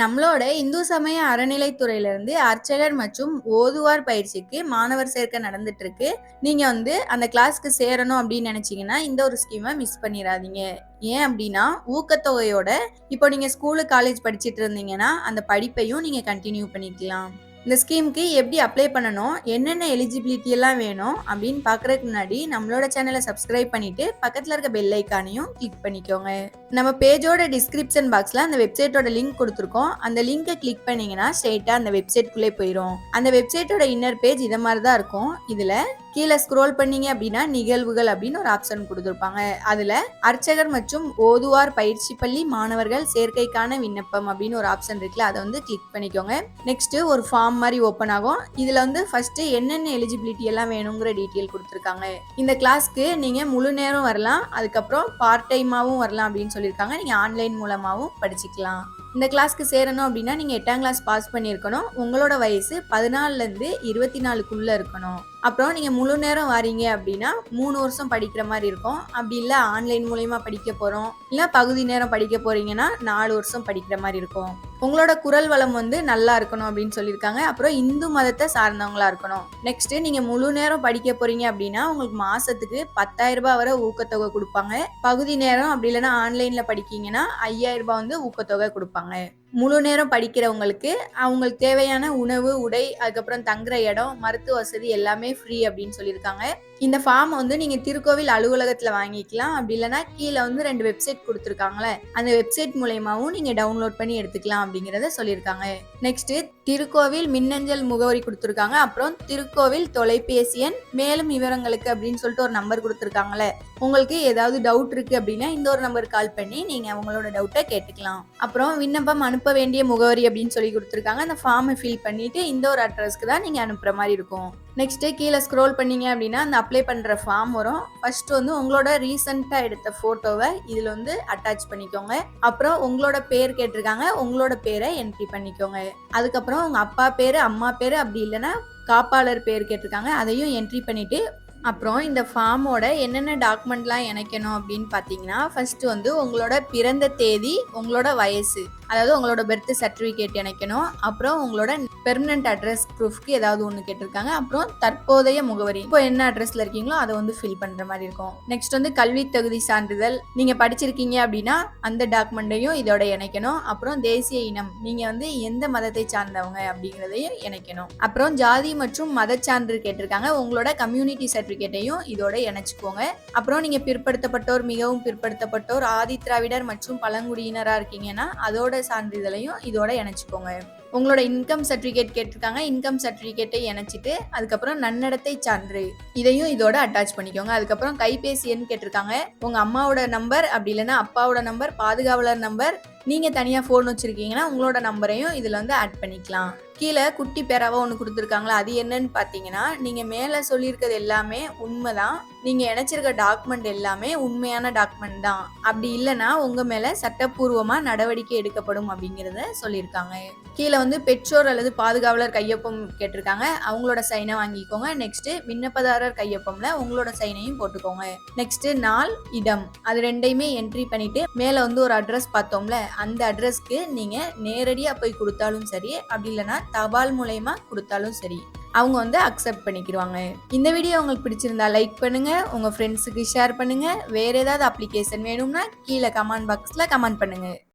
நம்மளோட இந்து சமய அறநிலைத்துறையிலிருந்து அர்ச்சகர் மற்றும் ஓதுவார் பயிற்சிக்கு மாணவர் சேர்க்கை நடந்துட்டு இருக்கு நீங்க வந்து அந்த கிளாஸ்க்கு சேரணும் அப்படின்னு நினைச்சீங்கன்னா இந்த ஒரு ஸ்கீமை மிஸ் பண்ணிடாதீங்க ஏன் அப்படின்னா ஊக்கத்தொகையோட இப்போ நீங்க ஸ்கூலு காலேஜ் படிச்சுட்டு இருந்தீங்கன்னா அந்த படிப்பையும் நீங்க கண்டினியூ பண்ணிக்கலாம். இந்த ஸ்கீமுக்கு எப்படி அப்ளை பண்ணணும் என்னென்ன எலிஜிபிலிட்டி எல்லாம் வேணும் அப்படின்னு பார்க்கறதுக்கு முன்னாடி நம்மளோட சேனலை சப்ஸ்கிரைப் பண்ணிட்டு பக்கத்தில் இருக்க பெல் ஐக்கானையும் கிளிக் பண்ணிக்கோங்க. நம்ம பேஜோட டிஸ்கிரிப்ஷன் பாக்ஸில் அந்த வெப்சைட்டோட லிங்க் கொடுத்துருக்கோம். அந்த லிங்கை கிளிக் பண்ணீங்கன்னா ஸ்ட்ரெயிட்டாக அந்த வெப்சைட்குள்ளே போயிடும் அந்த வெப்சைட்டோட இன்னர் பேஜ் இதை மாதிரி தான் இருக்கும். இதில் கீழே ஸ்க்ரோல் பண்ணீங்க அப்படின்னா நிகழ்வுகள் அப்படின்னு ஒரு ஆப்ஷன் கொடுத்துருப்பாங்க. அதில் அர்ச்சகர் மற்றும் ஓதுவார் பயிற்சி பள்ளி மாணவர்கள் சேர்க்கைக்கான விண்ணப்பம் அப்படின்னு ஒரு ஆப்ஷன் இருக்குல்ல அதை வந்து கிளிக் பண்ணிக்கோங்க. நெக்ஸ்ட் ஒரு ஃபார்ம் மாதிரி ஓப்பன் ஆகும். இதில் வந்து ஃபர்ஸ்ட் என்னென்ன எலிஜிபிலிட்டி எல்லாம் வேணுங்கிற டீட்டெயில் கொடுத்துருக்காங்க. இந்த கிளாஸ்க்கு நீங்கள் முழு நேரம் வரலாம். அதுக்கப்புறம் பார்ட் டைமாகவும் வரலாம் அப்படின்னு சொல்லியிருக்காங்க. நீங்கள் ஆன்லைன் மூலமாகவும் படிச்சுக்கலாம். இந்த கிளாஸ்க்கு சேரணும் அப்படின்னா நீங்கள் எட்டாம் கிளாஸ் பாஸ் பண்ணியிருக்கணும். உங்களோட வயசு பதினாலுலேருந்து இருபத்தி நாலுக்குள்ளே இருக்கணும். அப்புறம் நீங்கள் முழு நேரம் வரீங்க அப்படின்னா மூணு வருஷம் படிக்கிற மாதிரி இருக்கும். அப்படி இல்லை ஆன்லைன் மூலயமா படிக்க போகிறோம் இல்லை பகுதி நேரம் படிக்க போகிறீங்கன்னா நாலு வருஷம் படிக்கிற மாதிரி இருக்கும். உங்களோட குரல் வளம் வந்து நல்லா இருக்கணும் அப்படின்னு சொல்லியிருக்காங்க. அப்புறம் இந்து மதத்தை சார்ந்தவங்களா இருக்கணும். நெக்ஸ்ட் நீங்க முழு நேரம் படிக்க போறீங்க அப்படின்னா உங்களுக்கு மாசத்துக்கு பத்தாயிரம் ரூபாய் வரை ஊக்கத்தொகை கொடுப்பாங்க. பகுதி நேரம் அப்படி இல்லைன்னா ஆன்லைன்ல படிக்கீங்கன்னா ஐயாயிரம் ரூபாய் வந்து ஊக்கத்தொகை கொடுப்பாங்க. முழு நேரம் படிக்கிறவங்களுக்கு அவங்களுக்கு தேவையான உணவு உடை அதுக்கப்புறம் தங்குற இடம் மருத்துவ வசதி எல்லாமே ஃப்ரீ அப்படின்னு சொல்லியிருக்காங்க. இந்த ஃபார்ம் வந்து நீங்கள் திருக்கோவில் அலுவலகத்தில் வாங்கிக்கலாம். அப்படி இல்லைன்னா கீழே வந்து ரெண்டு வெப்சைட் கொடுத்துருக்காங்களே அந்த வெப்சைட் மூலயமாவும் நீங்கள் டவுன்லோட் பண்ணி எடுத்துக்கலாம் அப்படிங்கிறத சொல்லியிருக்காங்க. நெக்ஸ்ட் திருக்கோவில் மின்னஞ்சல் முகவரி கொடுத்துருக்காங்க. அப்புறம் திருக்கோவில் தொலைபேசி எண் மேலும் விவரங்களுக்கு அப்படின்னு சொல்லிட்டு ஒரு நம்பர் கொடுத்துருக்காங்களே உங்களுக்கு ஏதாவது டவுட் இருக்கு அப்படின்னா இந்த ஒரு நம்பர் கால் பண்ணி நீங்க உங்களோட டவுட்டை கேட்டுக்கலாம். அப்புறம் விண்ணப்பம் அனுப்ப வேண்டிய முகவரி அப்படின்னு சொல்லி கொடுத்துருக்காங்க. அந்த ஃபார்மை ஃபில் பண்ணிட்டு இந்த ஒரு அட்ரஸ்க்கு தான் நீங்க அனுப்புற மாதிரி இருக்கும். நெக்ஸ்ட்டு கீழே ஸ்க்ரோல் பண்ணீங்க அப்படின்னா அந்த அப்ளை பண்ணுற ஃபார்ம் வரும். ஃபர்ஸ்ட் வந்து உங்களோட ரீசெண்டாக எடுத்த ஃபோட்டோவை இதில் வந்து அட்டாச் பண்ணிக்கோங்க. அப்புறம் உங்களோட பேர் கேட்டிருக்காங்க உங்களோட பேரை என்ட்ரி பண்ணிக்கோங்க. அதுக்கப்புறம் உங்கள் அப்பா பேர் அம்மா பேர் அப்படி இல்லைன்னா காப்பாளர் பேர் கேட்டிருக்காங்க அதையும் என்ட்ரி பண்ணிவிட்டு அப்புறம் இந்த ஃபார்மோட என்னென்ன டாக்குமெண்ட்லாம் இணைக்கணும் அப்படின்னு பார்த்தீங்கன்னா ஃபஸ்ட்டு வந்து உங்களோட பிறந்த தேதி உங்களோட வயசு அதாவது உங்களோட பர்த் சர்டிஃபிகேட் இணைக்கணும். அப்புறம் உங்களோட பெர்மனன்ட் அட்ரஸ் ப்ரூஃப்க்கு ஏதாவது ஒன்று கேட்டிருக்காங்க. அப்புறம் தற்போதைய முகவரி. இப்போ என்ன அட்ரஸ்ல இருக்கீங்களோ அதை வந்து ஃபில் பண்ற மாதிரி இருக்கும். நெக்ஸ்ட் வந்து கல்வி தகுதி சான்றிதழ். நீங்க படிச்சிருக்கீங்க அப்படின்னா அந்த டாக்குமெண்ட்டையும் இதோட இணைக்கணும். அப்புறம் தேசிய இனம். நீங்க வந்து எந்த மதத்தை சார்ந்தவங்க அப்படிங்கிறதையும் இணைக்கணும். அப்புறம் ஜாதி மற்றும் மத சான்று கேட்டிருக்காங்க. உங்களோட கம்யூனிட்டி சர்டிஃபிகேட்டையும் இதோட இணைச்சுக்கோங்க. அப்புறம் நீங்க பிற்படுத்தப்பட்டோர் மிகவும் பிற்படுத்தப்பட்டோர் ஆதி திராவிடர் மற்றும் பழங்குடியினரா இருக்கீங்கன்னா அதோட சான்றிதழையும் இதோட இணைச்சுக்கோங்க. உங்களோட இன்கம் சர்டிஃபிகேட் கேட்டிருக்காங்க. இன்கம் சர்டிஃபிகேட்டை இணைச்சிட்டு அதுக்கப்புறம் நன்னடத்தை சான்று. இதையும் இதோட அட்டாச் பண்ணிக்கோங்க. அதுக்கப்புறம் கைபேசி எண் கேட்டிருக்காங்க. உங்க அம்மாவோட நம்பர் அப்படி இல்லைன்னா அப்பாவோட நம்பர் பாதுகாவலர் நம்பர் நீங்கள் தனியாக ஃபோன் வச்சுருக்கீங்கன்னா உங்களோட நம்பரையும் இதில் வந்து ஆட் பண்ணிக்கலாம். கீழே குட்டி பேராவாக ஒன்று கொடுத்துருக்காங்களா அது என்னன்னு பார்த்தீங்கன்னா நீங்கள் மேலே சொல்லியிருக்கிறது எல்லாமே உண்மை தான் நீங்கள் இணைச்சிருக்க டாக்குமெண்ட் எல்லாமே உண்மையான டாக்குமெண்ட் தான். அப்படி இல்லைன்னா உங்கள் மேலே சட்டப்பூர்வமாக நடவடிக்கை எடுக்கப்படும் அப்படிங்கிறத சொல்லியிருக்காங்க. கீழே வந்து பெற்றோர் அல்லது பாதுகாவலர் கையொப்பம் கேட்டிருக்காங்க. அவங்களோட சைனை வாங்கிக்கோங்க. நெக்ஸ்ட் விண்ணப்பதாரர் கையொப்பம்ல உங்களோட சைனையும் போட்டுக்கோங்க. நெக்ஸ்ட் நாள் இடம். அது ரெண்டையுமே என்ட்ரி பண்ணிட்டு மேலே வந்து ஒரு அட்ரஸ் பார்த்தோம்ல அந்த அட்ரஸ்க்கு நீங்கள் நேரடியாக போய் கொடுத்தாலும் சரி அப்படி இல்லைன்னா தபால் மூலயமா கொடுத்தாலும் சரி அவங்க வந்து அக்செப்ட் பண்ணிக்கிடுவாங்க இந்த வீடியோ உங்களுக்கு பிடிச்சிருந்தா லைக் பண்ணுங்கள் உங்கள் ஃப்ரெண்ட்ஸுக்கு ஷேர் பண்ணுங்கள் வேறு ஏதாவது அப்ளிகேஷன் வேணும்னா கீழே கமெண்ட் பாக்ஸில் கமெண்ட் பண்ணுங்கள்